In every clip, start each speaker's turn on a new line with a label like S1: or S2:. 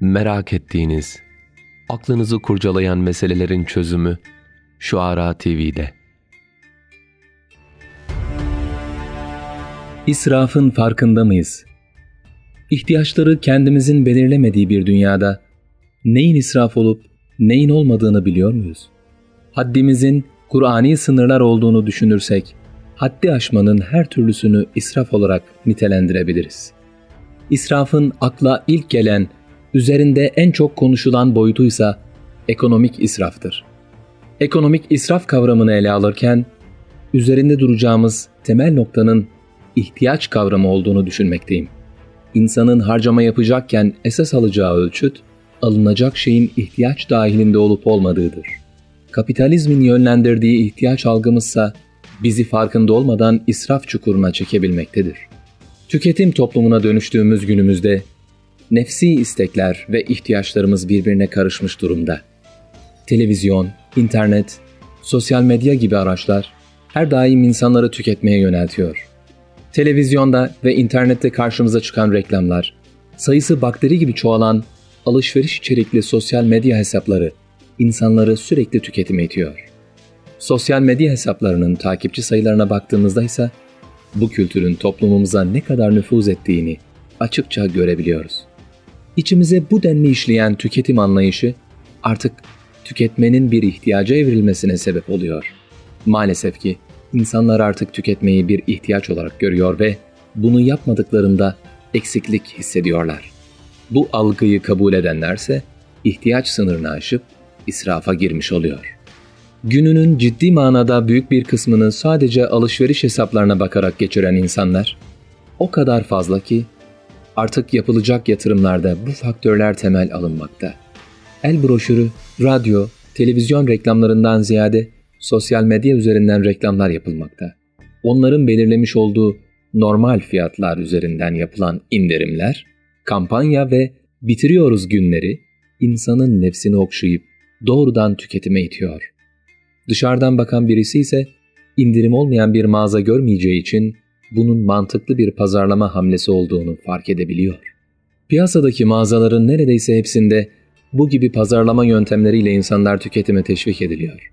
S1: merak ettiğiniz, aklınızı kurcalayan meselelerin çözümü şu Ara TV'de.
S2: İsrafın farkında mıyız? İhtiyaçları kendimizin belirlemediği bir dünyada neyin israf olup neyin olmadığını biliyor muyuz? Haddimizin Kur'ani sınırlar olduğunu düşünürsek, haddi aşmanın her türlüsünü israf olarak nitelendirebiliriz. İsrafın akla ilk gelen, üzerinde en çok konuşulan boyutuysa ekonomik israftır. Ekonomik israf kavramını ele alırken, üzerinde duracağımız temel noktanın ihtiyaç kavramı olduğunu düşünmekteyim. İnsanın harcama yapacakken esas alacağı ölçüt, alınacak şeyin ihtiyaç dahilinde olup olmadığıdır. Kapitalizmin yönlendirdiği ihtiyaç algımızsa bizi farkında olmadan israf çukuruna çekebilmektedir. Tüketim toplumuna dönüştüğümüz günümüzde nefsi istekler ve ihtiyaçlarımız birbirine karışmış durumda. Televizyon, internet, sosyal medya gibi araçlar her daim insanları tüketmeye yöneltiyor. Televizyonda ve internette karşımıza çıkan reklamlar, sayısı bakteri gibi çoğalan alışveriş içerikli sosyal medya hesapları insanları sürekli tüketime itiyor. Sosyal medya hesaplarının takipçi sayılarına baktığımızda ise bu kültürün toplumumuza ne kadar nüfuz ettiğini açıkça görebiliyoruz. İçimize bu denli işleyen tüketim anlayışı artık tüketmenin bir ihtiyaca evrilmesine sebep oluyor. Maalesef ki insanlar artık tüketmeyi bir ihtiyaç olarak görüyor ve bunu yapmadıklarında eksiklik hissediyorlar. Bu algıyı kabul edenlerse ihtiyaç sınırını aşıp israfa girmiş oluyor. Gününün ciddi manada büyük bir kısmını sadece alışveriş hesaplarına bakarak geçiren insanlar o kadar fazla ki artık yapılacak yatırımlarda bu faktörler temel alınmakta. El broşürü, radyo, televizyon reklamlarından ziyade sosyal medya üzerinden reklamlar yapılmakta. Onların belirlemiş olduğu normal fiyatlar üzerinden yapılan indirimler, kampanya ve bitiriyoruz günleri insanın nefsini okşayıp doğrudan tüketime itiyor. Dışarıdan bakan birisi ise indirim olmayan bir mağaza görmeyeceği için bunun mantıklı bir pazarlama hamlesi olduğunu fark edebiliyor. Piyasadaki mağazaların neredeyse hepsinde bu gibi pazarlama yöntemleriyle insanlar tüketime teşvik ediliyor.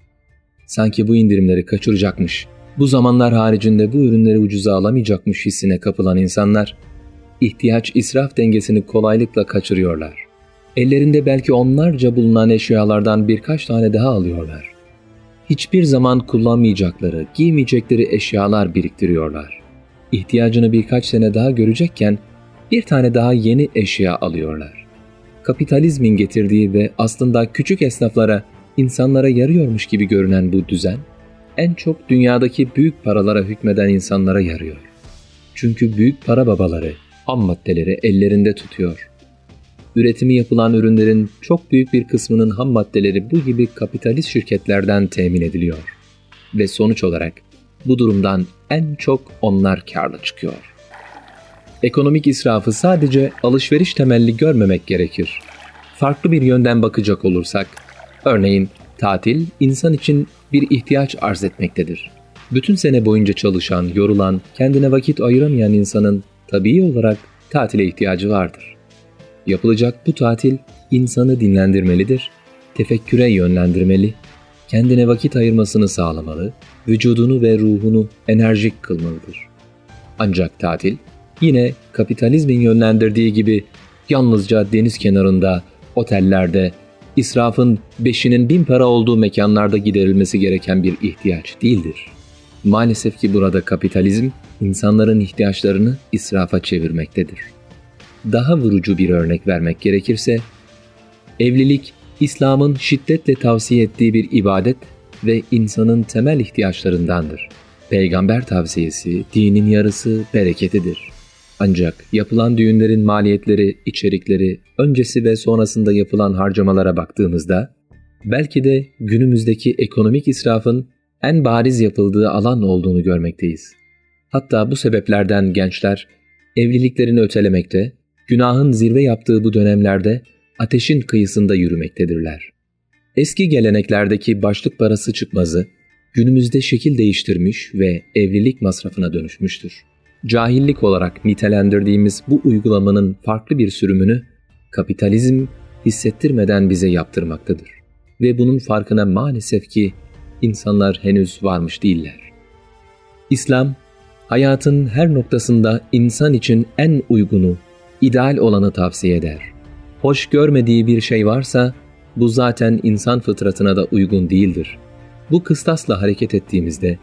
S2: Sanki bu indirimleri kaçıracakmış, bu zamanlar haricinde bu ürünleri ucuza alamayacakmış hissine kapılan insanlar, ihtiyaç israf dengesini kolaylıkla kaçırıyorlar. Ellerinde belki onlarca bulunan eşyalardan birkaç tane daha alıyorlar. Hiçbir zaman kullanmayacakları, giymeyecekleri eşyalar biriktiriyorlar. İhtiyacını birkaç sene daha görecekken bir tane daha yeni eşya alıyorlar. Kapitalizmin getirdiği ve aslında küçük esnaflara, insanlara yarıyormuş gibi görünen bu düzen, en çok dünyadaki büyük paralara hükmeden insanlara yarıyor. Çünkü büyük para babaları ham maddeleri ellerinde tutuyor. Üretimi yapılan ürünlerin çok büyük bir kısmının ham maddeleri bu gibi kapitalist şirketlerden temin ediliyor. Ve sonuç olarak bu durumdan en çok onlar karlı çıkıyor. Ekonomik israfı sadece alışveriş temelli görmemek gerekir. Farklı bir yönden bakacak olursak, örneğin tatil insan için bir ihtiyaç arz etmektedir. Bütün sene boyunca çalışan, yorulan, kendine vakit ayıramayan insanın tabii olarak tatile ihtiyacı vardır. Yapılacak bu tatil insanı dinlendirmelidir, tefekküre yönlendirmeli, kendine vakit ayırmasını sağlamalı, vücudunu ve ruhunu enerjik kılmalıdır. Ancak tatil yine kapitalizmin yönlendirdiği gibi yalnızca deniz kenarında, otellerde, israfın beşinin bin para olduğu mekanlarda giderilmesi gereken bir ihtiyaç değildir. Maalesef ki burada kapitalizm insanların ihtiyaçlarını israfa çevirmektedir. Daha vurucu bir örnek vermek gerekirse, evlilik İslam'ın şiddetle tavsiye ettiği bir ibadet ve insanın temel ihtiyaçlarındandır. Peygamber tavsiyesi dinin yarısı bereketidir. Ancak yapılan düğünlerin maliyetleri, içerikleri, öncesi ve sonrasında yapılan harcamalara baktığımızda belki de günümüzdeki ekonomik israfın en bariz yapıldığı alan olduğunu görmekteyiz. Hatta bu sebeplerden gençler evliliklerini ötelemekte, günahın zirve yaptığı bu dönemlerde ateşin kıyısında yürümektedirler. Eski geleneklerdeki başlık parası çıkmazı günümüzde şekil değiştirmiş ve evlilik masrafına dönüşmüştür. Cahillik olarak nitelendirdiğimiz bu uygulamanın farklı bir sürümünü kapitalizm hissettirmeden bize yaptırmaktadır. Ve bunun farkına maalesef ki insanlar henüz varmış değiller. İslam, hayatın her noktasında insan için en uygunu, ideal olanı tavsiye eder. Hoş görmediği bir şey varsa bu zaten insan fıtratına da uygun değildir. Bu kıstasla hareket ettiğimizde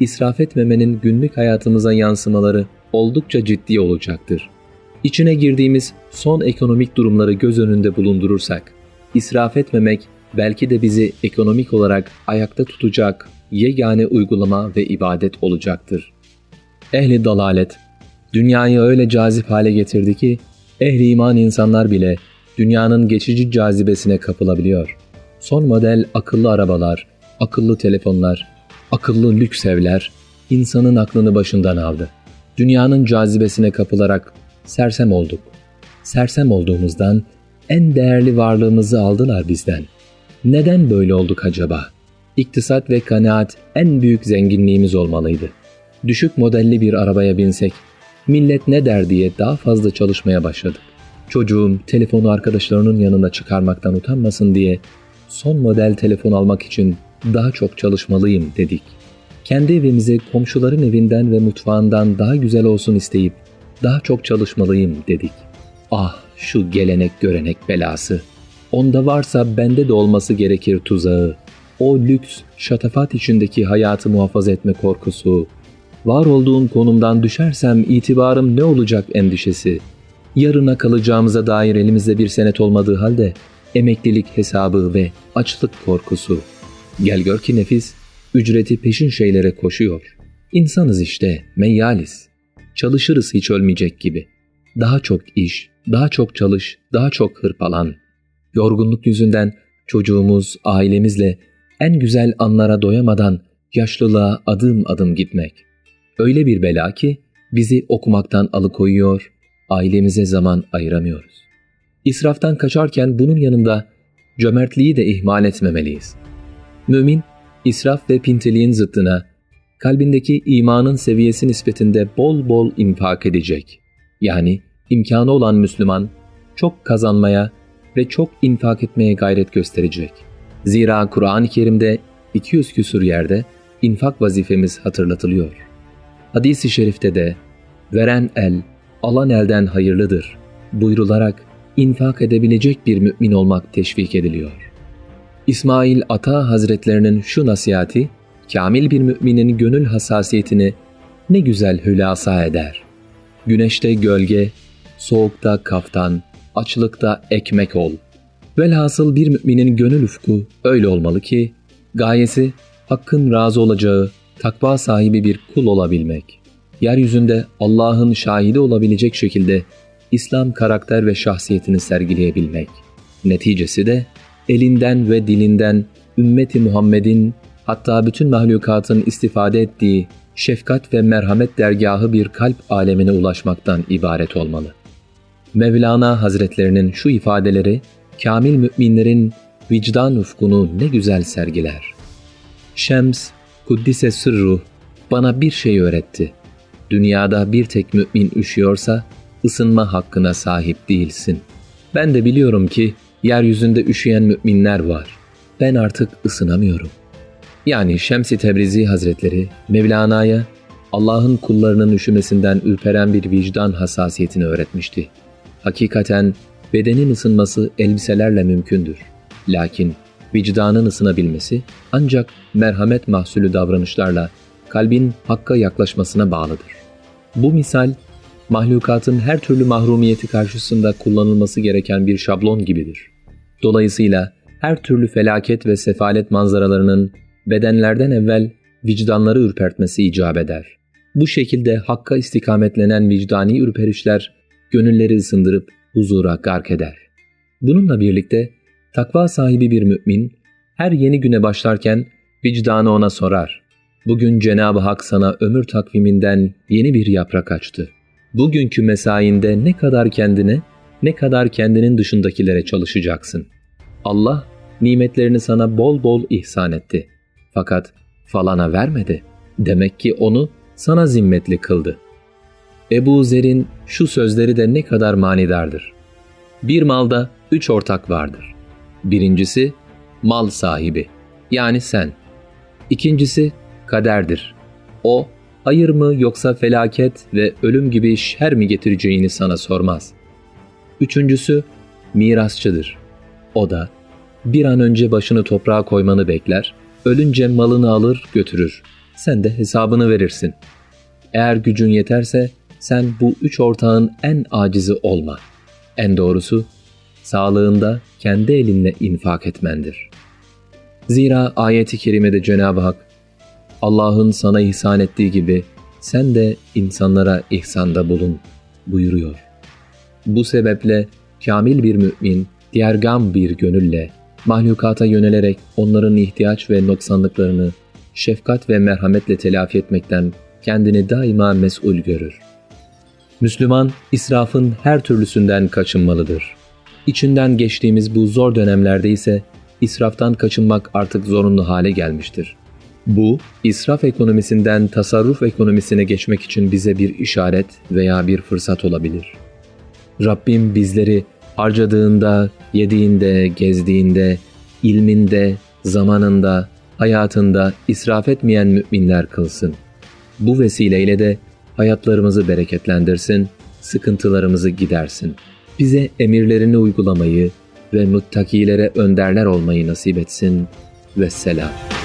S2: israf etmemenin günlük hayatımıza yansımaları oldukça ciddi olacaktır. İçine girdiğimiz son ekonomik durumları göz önünde bulundurursak, israf etmemek belki de bizi ekonomik olarak ayakta tutacak yegane uygulama ve ibadet olacaktır. Ehli dalalet, dünyayı öyle cazip hale getirdi ki, ehli iman insanlar bile dünyanın geçici cazibesine kapılabiliyor. Son model akıllı arabalar, akıllı telefonlar, akıllı lüks evler insanın aklını başından aldı. Dünyanın cazibesine kapılarak sersem olduk. Sersem olduğumuzdan en değerli varlığımızı aldılar bizden. Neden böyle olduk acaba? İktisat ve kanaat en büyük zenginliğimiz olmalıydı. Düşük modelli bir arabaya binsek, millet ne der diye daha fazla çalışmaya başladık. Çocuğum telefonu arkadaşlarının yanına çıkarmaktan utanmasın diye son model telefon almak için daha çok çalışmalıyım dedik. Kendi evimizi komşuların evinden ve mutfağından daha güzel olsun isteyip daha çok çalışmalıyım dedik. Ah şu gelenek görenek belası. Onda varsa bende de olması gerekir tuzağı. O lüks, şatafat içindeki hayatı muhafaza etme korkusu. Var olduğum konumdan düşersem itibarım ne olacak endişesi. Yarına kalacağımıza dair elimizde bir senet olmadığı halde emeklilik hesabı ve açlık korkusu. Gel gör ki nefis, ücreti peşin şeylere koşuyor. İnsanız işte, meyyaliz. Çalışırız hiç ölmeyecek gibi. Daha çok iş, daha çok çalış, daha çok hırpalan. Yorgunluk yüzünden çocuğumuz, ailemizle en güzel anlara doyamadan yaşlılığa adım adım gitmek. Öyle bir bela ki bizi okumaktan alıkoyuyor, ailemize zaman ayıramıyoruz. İsraftan kaçarken bunun yanında cömertliği de ihmal etmemeliyiz. Mümin, israf ve pintiliğin zıttına, kalbindeki imanın seviyesi nispetinde bol bol infak edecek. Yani imkanı olan Müslüman, çok kazanmaya ve çok infak etmeye gayret gösterecek. Zira Kur'an-ı Kerim'de 200 küsur yerde infak vazifemiz hatırlatılıyor. Hadis-i şerifte de veren el, alan elden hayırlıdır buyrularak infak edebilecek bir mümin olmak teşvik ediliyor. İsmail Ata Hazretlerinin şu nasihati, kamil bir müminin gönül hassasiyetini ne güzel hülasa eder. Güneşte gölge, soğukta kaftan, açlıkta ekmek ol. Velhasıl bir müminin gönül ufku öyle olmalı ki, gayesi Hakk'ın razı olacağı, takva sahibi bir kul olabilmek. Yeryüzünde Allah'ın şahidi olabilecek şekilde İslam karakter ve şahsiyetini sergileyebilmek. Neticesi de elinden ve dilinden ümmeti Muhammed'in hatta bütün mahlukatın istifade ettiği şefkat ve merhamet dergahı bir kalp alemine ulaşmaktan ibaret olmalı. Mevlana Hazretlerinin şu ifadeleri kamil müminlerin vicdan ufkunu ne güzel sergiler. Şems, Kuddise Sırruh bana bir şey öğretti. Dünyada bir tek mümin üşüyorsa ısınma hakkına sahip değilsin. Ben de biliyorum ki yeryüzünde üşüyen müminler var. Ben artık ısınamıyorum. Yani Şems-i Tebrizi Hazretleri Mevlana'ya Allah'ın kullarının üşümesinden ürperen bir vicdan hassasiyetini öğretmişti. Hakikaten bedenin ısınması elbiselerle mümkündür. Lakin vicdanın ısınabilmesi ancak merhamet mahsulü davranışlarla kalbin hakka yaklaşmasına bağlıdır. Bu misal mahlukatın her türlü mahrumiyeti karşısında kullanılması gereken bir şablon gibidir. Dolayısıyla her türlü felaket ve sefalet manzaralarının bedenlerden evvel vicdanları ürpertmesi icap eder. Bu şekilde hakka istikametlenen vicdani ürperişler gönülleri ısındırıp huzura gark eder. Bununla birlikte takva sahibi bir mümin her yeni güne başlarken vicdanı ona sorar. Bugün Cenab-ı Hak sana ömür takviminden yeni bir yaprak açtı. Bugünkü mesainde ne kadar kendine, ne kadar kendinin dışındakilere çalışacaksın. Allah nimetlerini sana bol bol ihsan etti. Fakat falana vermedi. Demek ki onu sana zimmetli kıldı. Ebu Zer'in şu sözleri de ne kadar manidardır. Bir malda üç ortak vardır. Birincisi mal sahibi yani sen. İkincisi kaderdir. O hayır mı yoksa felaket ve ölüm gibi şer mi getireceğini sana sormaz. Üçüncüsü mirasçıdır. O da bir an önce başını toprağa koymanı bekler, ölünce malını alır götürür. Sen de hesabını verirsin. Eğer gücün yeterse sen bu üç ortağın en acizi olma. En doğrusu sağlığında kendi elinle infak etmendir. Zira ayeti kerimede Cenab-ı Hak Allah'ın sana ihsan ettiği gibi sen de insanlara ihsanda bulun buyuruyor. Bu sebeple kamil bir mümin, diğergam bir gönülle, mahlukata yönelerek onların ihtiyaç ve noksanlıklarını şefkat ve merhametle telafi etmekten kendini daima mesul görür. Müslüman, israfın her türlüsünden kaçınmalıdır. İçinden geçtiğimiz bu zor dönemlerde ise israftan kaçınmak artık zorunlu hale gelmiştir. Bu, israf ekonomisinden tasarruf ekonomisine geçmek için bize bir işaret veya bir fırsat olabilir. Rabbim bizleri harcadığında, yediğinde, gezdiğinde, ilminde, zamanında, hayatında israf etmeyen müminler kılsın. Bu vesileyle de hayatlarımızı bereketlendirsin, sıkıntılarımızı gidersin. Bize emirlerini uygulamayı ve muttakilere önderler olmayı nasip etsin. Vesselam.